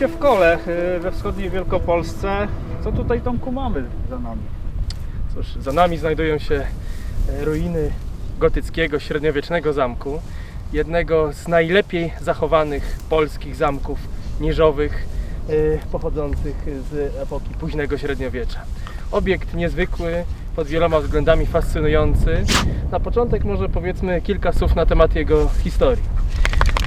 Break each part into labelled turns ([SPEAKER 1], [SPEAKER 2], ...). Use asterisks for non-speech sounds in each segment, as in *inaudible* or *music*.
[SPEAKER 1] Się w Kole y, we wschodniej Wielkopolsce. Co tutaj Tomku mamy za nami?
[SPEAKER 2] Cóż, za nami znajdują się e, ruiny gotyckiego średniowiecznego zamku, jednego z najlepiej zachowanych polskich zamków niżowych e, pochodzących z epoki późnego średniowiecza. Obiekt niezwykły, pod wieloma względami fascynujący. Na początek może powiedzmy kilka słów na temat jego historii.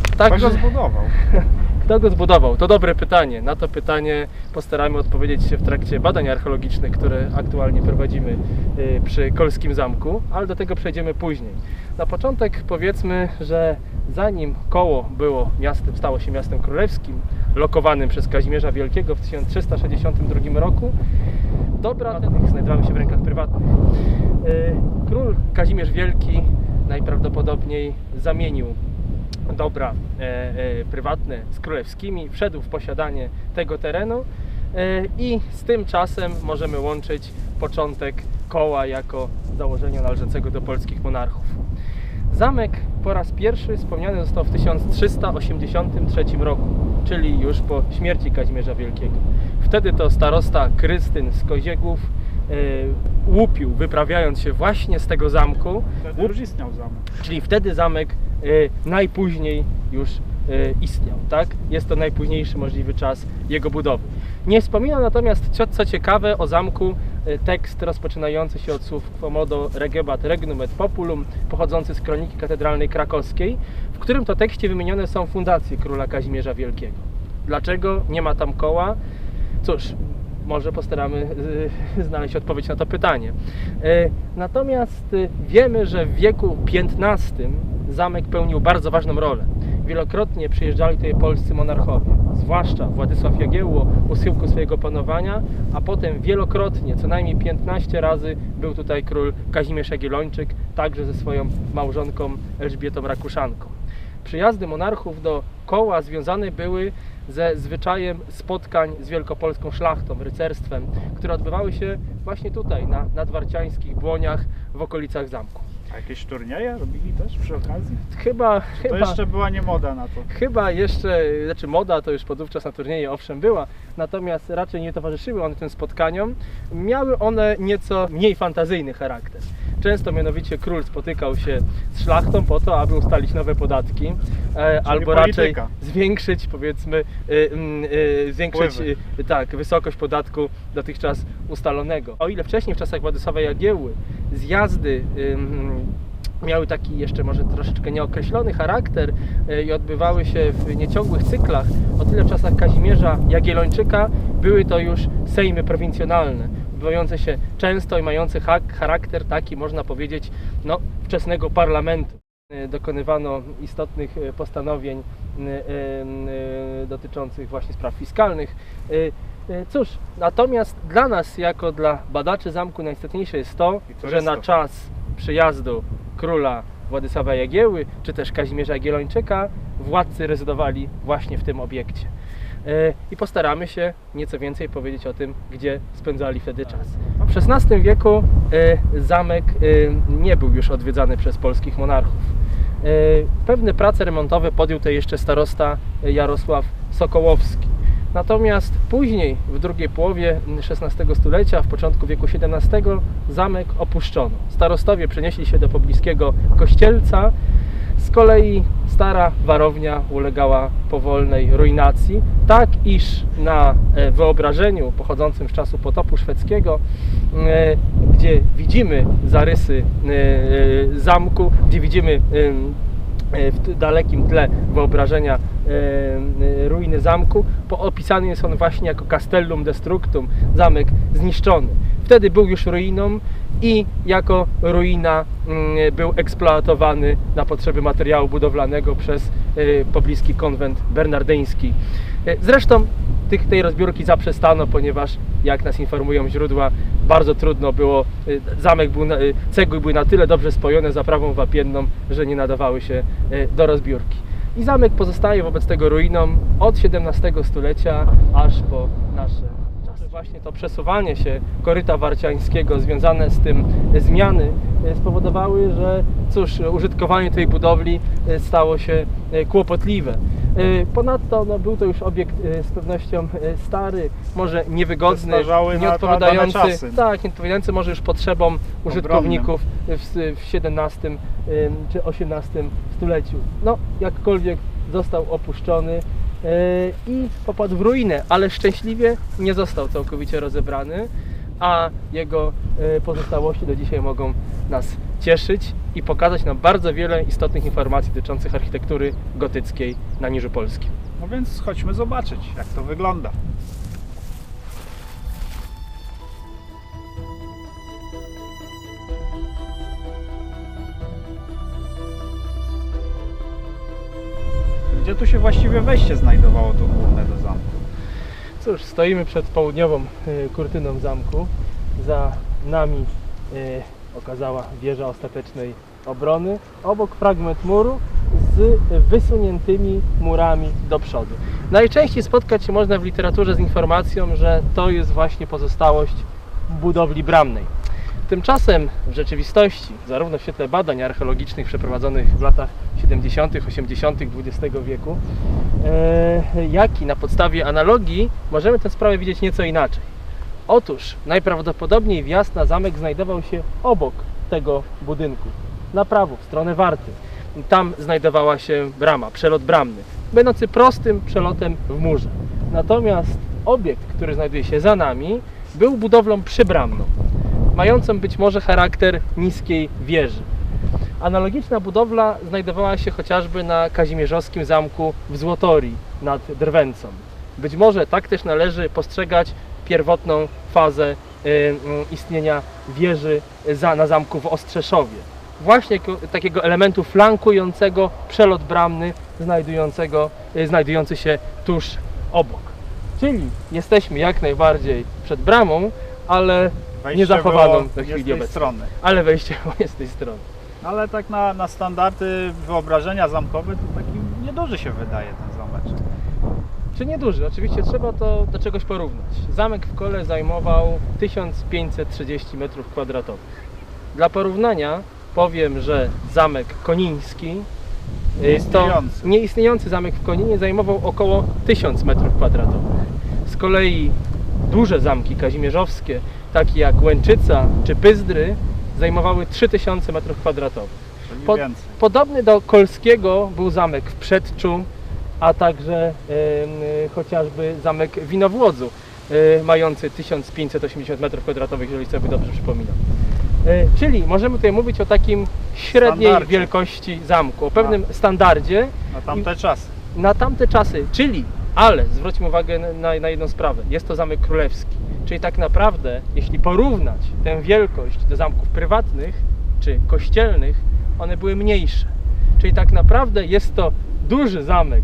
[SPEAKER 1] Kto
[SPEAKER 2] Także,
[SPEAKER 1] go zbudował? *laughs*
[SPEAKER 2] kto go zbudował? To dobre pytanie. Na to pytanie postaramy odpowiedzieć się w trakcie badań archeologicznych, które aktualnie prowadzimy y, przy Kolskim Zamku, ale do tego przejdziemy później. Na początek powiedzmy, że zanim koło było miastem, stało się miastem królewskim, lokowanym przez Kazimierza Wielkiego w 1362 roku, dobra tych znajdowały się w rękach prywatnych. Y, Król Kazimierz Wielki najprawdopodobniej zamienił dobra e, e, prywatne z królewskimi, wszedł w posiadanie tego terenu e, i z tym czasem możemy łączyć początek koła jako założenia należącego do polskich monarchów. Zamek po raz pierwszy wspomniany został w 1383 roku, czyli już po śmierci Kazimierza Wielkiego. Wtedy to starosta Krystyn z Koziegów łupił, wyprawiając się właśnie z tego zamku,
[SPEAKER 1] Wtedy już istniał zamek.
[SPEAKER 2] Czyli wtedy zamek e, najpóźniej już e, istniał, tak? Jest to najpóźniejszy możliwy czas jego budowy. Nie wspomina natomiast, co, co ciekawe, o zamku tekst rozpoczynający się od słów Quomodo regebat regnum et populum, pochodzący z kroniki katedralnej krakowskiej, w którym to tekście wymienione są fundacje króla Kazimierza Wielkiego. Dlaczego nie ma tam koła? Cóż, może postaramy y, *laughs* znaleźć odpowiedź na to pytanie. Y, Natomiast y, wiemy, że w wieku XV zamek pełnił bardzo ważną rolę. Wielokrotnie przyjeżdżali tutaj polscy monarchowie, zwłaszcza Władysław Jagiełło u schyłku swojego panowania, a potem wielokrotnie, co najmniej 15 razy był tutaj król Kazimierz Jagiellończyk, także ze swoją małżonką Elżbietą Rakuszanką. Przyjazdy monarchów do koła związane były ze zwyczajem spotkań z wielkopolską szlachtą, rycerstwem, które odbywały się właśnie tutaj, na nadwarciańskich błoniach w okolicach zamku.
[SPEAKER 1] A jakieś turnieje robili też przy okazji?
[SPEAKER 2] Chyba,
[SPEAKER 1] To
[SPEAKER 2] chyba,
[SPEAKER 1] jeszcze była nie moda na to.
[SPEAKER 2] chyba jeszcze, znaczy moda to już podówczas na turnieje owszem była, natomiast raczej nie towarzyszyły one tym spotkaniom. Miały one nieco mniej fantazyjny charakter. Często mianowicie król spotykał się z szlachtą po to, aby ustalić nowe podatki, e, albo raczej
[SPEAKER 1] polityka.
[SPEAKER 2] zwiększyć powiedzmy, y, mm, y, zwiększyć
[SPEAKER 1] Wpływy.
[SPEAKER 2] y, tak, wysokość podatku dotychczas ustalonego. O ile wcześniej w czasach Władysława Jagiełły zjazdy miały taki jeszcze może troszeczkę nieokreślony charakter i odbywały się w nieciągłych cyklach, o tyle w czasach Kazimierza Jagiellończyka były to już sejmy prowincjonalne, odbywające się często i mające ha- charakter taki, można powiedzieć, no, wczesnego parlamentu. Y, Dokonywano istotnych y, postanowień y, dotyczących właśnie spraw fiskalnych. Cóż, natomiast dla nas, jako dla badaczy zamku, najistotniejsze jest to,
[SPEAKER 1] I
[SPEAKER 2] że na
[SPEAKER 1] turystów.
[SPEAKER 2] czas przyjazdu króla Władysława Jagieły, czy też Kazimierza Jagiellończyka, władcy rezydowali właśnie w tym obiekcie. E, I postaramy się nieco więcej powiedzieć o tym, gdzie spędzali wtedy czas. W XVI wieku e, zamek e, nie był już odwiedzany przez polskich monarchów. Pewne prace remontowe podjął to jeszcze starosta Jarosław Sokołowski. Natomiast później, w drugiej połowie XVI stulecia, w początku wieku XVII, zamek opuszczono. Starostowie przenieśli się do pobliskiego kościelca. Z kolei stara warownia ulegała powolnej ruinacji, tak iż na e, wyobrażeniu pochodzącym z czasu potopu szwedzkiego, e, gdzie widzimy zarysy e, zamku, gdzie widzimy w dalekim tle wyobrażenia ruiny zamku, opisany jest on właśnie jako Castellum Destructum, zamek zniszczony. Wtedy był już ruiną i jako ruina mm, był eksploatowany na potrzeby materiału budowlanego przez e, pobliski konwent bernardyński. E, Zresztą tych, tej rozbiórki zaprzestano, ponieważ jak nas informują źródła, bardzo trudno było, y, zamek był, y, cegły były na tyle dobrze spojone zaprawą wapienną, że nie nadawały się y, do rozbiórki. I zamek pozostaje wobec tego ruiną od XVII stulecia aż po nasze. Właśnie to przesuwanie się koryta warciańskiego związane z tym y, zmiany y, spowodowały, że cóż, użytkowanie tej budowli stało się kłopotliwe. E, Ponadto no, był to już obiekt e, z pewnością e, stary, może niewygodny,
[SPEAKER 1] Zestarzały na- na
[SPEAKER 2] nieodpowiadający, tak, nieodpowiadający może już potrzebom użytkowników w, w XVII czy XVIII stuleciu. No, jakkolwiek został opuszczony e, i popadł w ruinę, ale szczęśliwie nie został całkowicie rozebrany, a jego e, pozostałości do dzisiaj mogą nas cieszyć i pokazać nam bardzo wiele istotnych informacji dotyczących architektury gotyckiej na Niżu Polskim.
[SPEAKER 1] No więc chodźmy zobaczyć, jak to wygląda. Się właściwie wejście znajdowało tu główne do zamku?
[SPEAKER 2] Cóż, stoimy przed południową e, kurtyną zamku. Za nami e, okazała wieża ostatecznej obrony. Obok fragment muru z wysuniętymi murami do przodu. Najczęściej spotkać się można w literaturze z informacją, że to jest właśnie pozostałość budowli bramnej. Tymczasem w rzeczywistości, zarówno w świetle badań archeologicznych przeprowadzonych w latach 70., 80. XX wieku, e, jak i na podstawie analogii, możemy tę sprawę widzieć nieco inaczej. Otóż najprawdopodobniej wjazd na zamek znajdował się obok tego budynku, na prawo, w stronę Warty. Tam znajdowała się brama, przelot bramny, będący prostym przelotem w murze. Natomiast obiekt, który znajduje się za nami, był budowlą przybramną, mającą być może charakter niskiej wieży. Analogiczna budowla znajdowała się chociażby na kazimierzowskim zamku w Złotorii nad Drwęcą. Być może tak też należy postrzegać pierwotną fazę y, y, istnienia wieży na zamku w Ostrzeszowie. Właśnie takiego elementu flankującego przelot bramny znajdującego, y, znajdujący się tuż obok. Czyli jesteśmy jak najbardziej przed bramą, ale
[SPEAKER 1] Wejście
[SPEAKER 2] Niezachowaną
[SPEAKER 1] było
[SPEAKER 2] do
[SPEAKER 1] nie
[SPEAKER 2] chwili
[SPEAKER 1] tej
[SPEAKER 2] obecnej.
[SPEAKER 1] strony.
[SPEAKER 2] ale wejście jest z tej strony.
[SPEAKER 1] Ale tak na, na standardy wyobrażenia zamkowe to taki nieduży się wydaje ten zameczek.
[SPEAKER 2] Czy nieduży? Oczywiście trzeba to do czegoś porównać. Zamek w kole zajmował 1530 m2. Dla porównania powiem, że zamek koniński y, to
[SPEAKER 1] Nieistniejący.
[SPEAKER 2] nieistniejący zamek w Koninie zajmował około 1000 m2. Z kolei duże zamki kazimierzowskie, takie jak Łęczyca czy Pyzdry, zajmowały 3000 m2.
[SPEAKER 1] Czyli
[SPEAKER 2] Po-. Podobny do Kolskiego był zamek w Przedczu, a także chociażby zamek Winowłodzu, y, mający 1580 m2, jeżeli sobie dobrze przypominam. Y, Czyli możemy tutaj mówić o takim średniej
[SPEAKER 1] Standardzie.
[SPEAKER 2] wielkości zamku, o pewnym standardzie
[SPEAKER 1] Na tamte czasy.
[SPEAKER 2] na tamte czasy, czyli, ale zwróćmy uwagę na, na jedną sprawę, jest to zamek królewski, czyli tak naprawdę, jeśli porównać tę wielkość do zamków prywatnych czy kościelnych, one były mniejsze. Czyli tak naprawdę jest to duży zamek,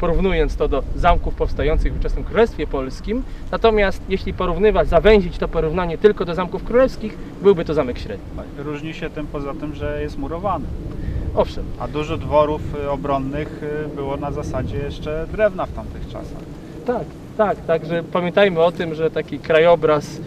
[SPEAKER 2] porównując to do zamków powstających w ówczesnym Królestwie Polskim, natomiast jeśli porównywać, zawęzić to porównanie tylko do zamków królewskich, byłby to zamek średni.
[SPEAKER 1] Różni się tym poza tym, że jest murowany.
[SPEAKER 2] Owszem,
[SPEAKER 1] A dużo dworów y, obronnych y, było na zasadzie jeszcze drewna w tamtych czasach.
[SPEAKER 2] Tak, tak, także pamiętajmy o tym, że taki krajobraz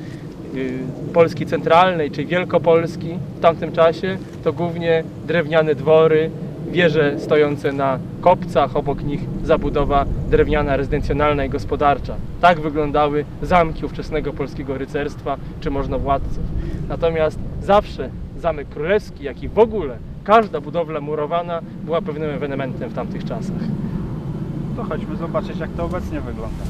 [SPEAKER 2] y, Polski centralnej, czy Wielkopolski w tamtym czasie to głównie drewniane dwory, wieże stojące na kopcach, obok nich zabudowa drewniana, rezydencjonalna i gospodarcza. Tak wyglądały zamki ówczesnego polskiego rycerstwa czy możnowładców. Natomiast zawsze zamek królewski, jak i w ogóle każda budowla murowana była pewnym ewenementem w tamtych czasach.
[SPEAKER 1] To chodźmy zobaczyć, jak to obecnie wygląda.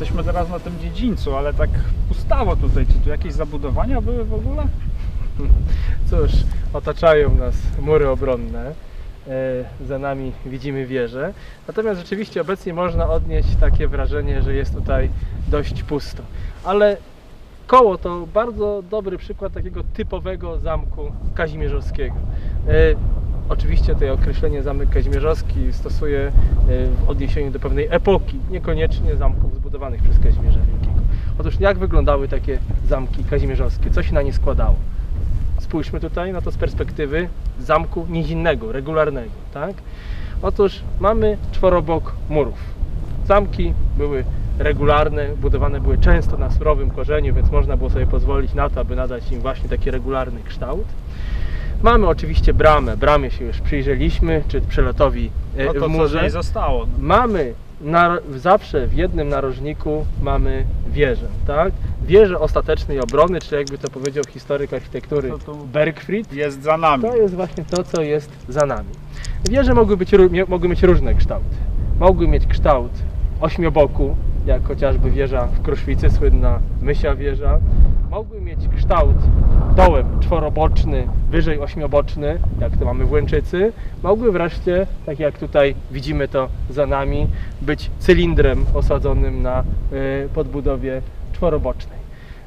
[SPEAKER 1] Jesteśmy teraz na tym dziedzińcu, ale tak pustawo tutaj. Czy tu jakieś zabudowania były w ogóle? *laughs*
[SPEAKER 2] Cóż, otaczają nas mury obronne. E, Za nami widzimy wieżę. Natomiast rzeczywiście obecnie można odnieść takie wrażenie, że jest tutaj dość pusto. Ale koło to bardzo dobry przykład takiego typowego zamku kazimierzowskiego. E, oczywiście to określenie zamek kazimierzowski stosuję e, w odniesieniu do pewnej epoki, niekoniecznie zamków zbudowanych przez Kazimierza Wielkiego. Otóż jak wyglądały takie zamki kazimierzowskie? Co się na nie składało? Spójrzmy tutaj na to z perspektywy zamku nizinnego, regularnego, tak? Otóż mamy czworobok murów. Zamki były regularne, budowane były często na surowym korzeniu, więc można było sobie pozwolić na to, aby nadać im właśnie taki regularny kształt. Mamy oczywiście bramę, bramie się już przyjrzeliśmy, czy przelotowi e,
[SPEAKER 1] No to
[SPEAKER 2] w
[SPEAKER 1] co
[SPEAKER 2] murze.
[SPEAKER 1] niej zostało? No.
[SPEAKER 2] Mamy na, zawsze w jednym narożniku mamy wieżę, tak? Wieżę ostatecznej obrony, czy jakby to powiedział historyk architektury Bergfried,
[SPEAKER 1] Jest za nami.
[SPEAKER 2] to jest właśnie to, co jest za nami. Wieże mogły, być, mogły mieć różne kształty. Mogły mieć kształt ośmioboku, jak chociażby wieża w Kruszwicy, słynna Mysia wieża. Mogły mieć kształt dołem czworoboczny, wyżej ośmioboczny, jak to mamy w Łęczycy. Mogły wreszcie, tak jak tutaj widzimy to za nami, być cylindrem osadzonym na y, podbudowie czworobocznej.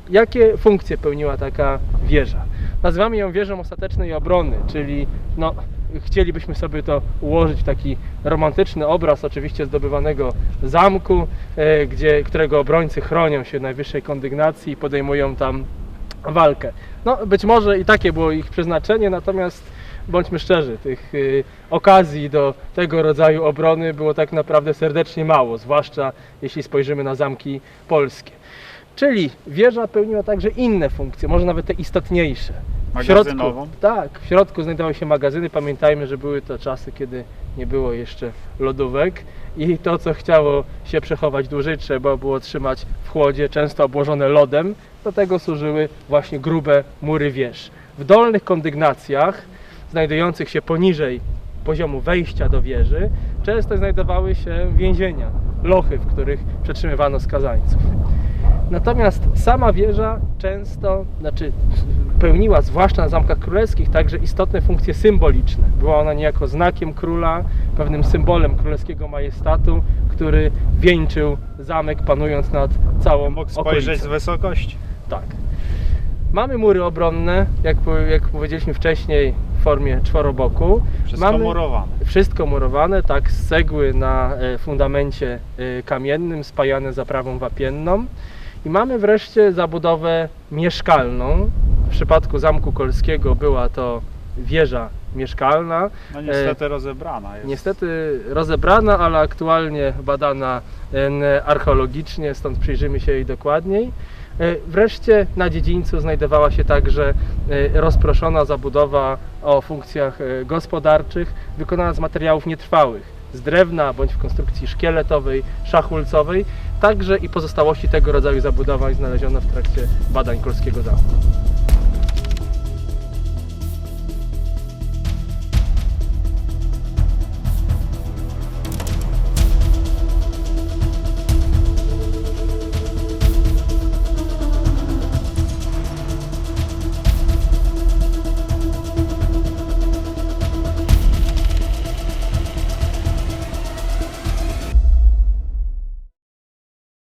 [SPEAKER 2] Jakie funkcje pełniła taka wieża? Nazywamy ją wieżą ostatecznej obrony, czyli no, chcielibyśmy sobie to ułożyć w taki romantyczny obraz oczywiście zdobywanego zamku, e, gdzie, którego obrońcy chronią się najwyższej kondygnacji i podejmują tam walkę. No, być może i takie było ich przeznaczenie, natomiast bądźmy szczerzy, tych y, okazji do tego rodzaju obrony było tak naprawdę serdecznie mało, zwłaszcza jeśli spojrzymy na zamki polskie. Czyli wieża pełniła także inne funkcje, może nawet te istotniejsze. W środku, tak, w środku znajdowały się magazyny. Pamiętajmy, że były to czasy, kiedy nie było jeszcze lodówek i to, co chciało się przechować dłużej, trzeba było trzymać w chłodzie, często obłożone lodem. Do tego służyły właśnie grube mury wież. W dolnych kondygnacjach, znajdujących się poniżej poziomu wejścia do wieży, często znajdowały się więzienia, lochy, w których przetrzymywano skazańców. Natomiast sama wieża często, znaczy pełniła, zwłaszcza na zamkach królewskich, także istotne funkcje symboliczne. Była ona niejako znakiem króla, pewnym symbolem królewskiego majestatu, który wieńczył zamek, panując nad całą
[SPEAKER 1] Mógł spojrzeć z wysokości.
[SPEAKER 2] Tak. Mamy mury obronne, jak, jak powiedzieliśmy wcześniej, w formie czworoboku.
[SPEAKER 1] Wszystko
[SPEAKER 2] Mamy
[SPEAKER 1] murowane.
[SPEAKER 2] wszystko murowane, tak, z cegły na e, fundamencie e, kamiennym, spajane zaprawą wapienną. I mamy wreszcie zabudowę mieszkalną. W przypadku Zamku Kolskiego była to wieża mieszkalna.
[SPEAKER 1] No niestety rozebrana jest.
[SPEAKER 2] Niestety rozebrana, ale aktualnie badana e, archeologicznie, stąd przyjrzymy się jej dokładniej. E, Wreszcie na dziedzińcu znajdowała się także e, rozproszona zabudowa o funkcjach e, gospodarczych, wykonana z materiałów nietrwałych, z drewna bądź w konstrukcji szkieletowej, szachulcowej. Także i pozostałości tego rodzaju zabudowań znaleziono w trakcie badań Kolskiego Zamku.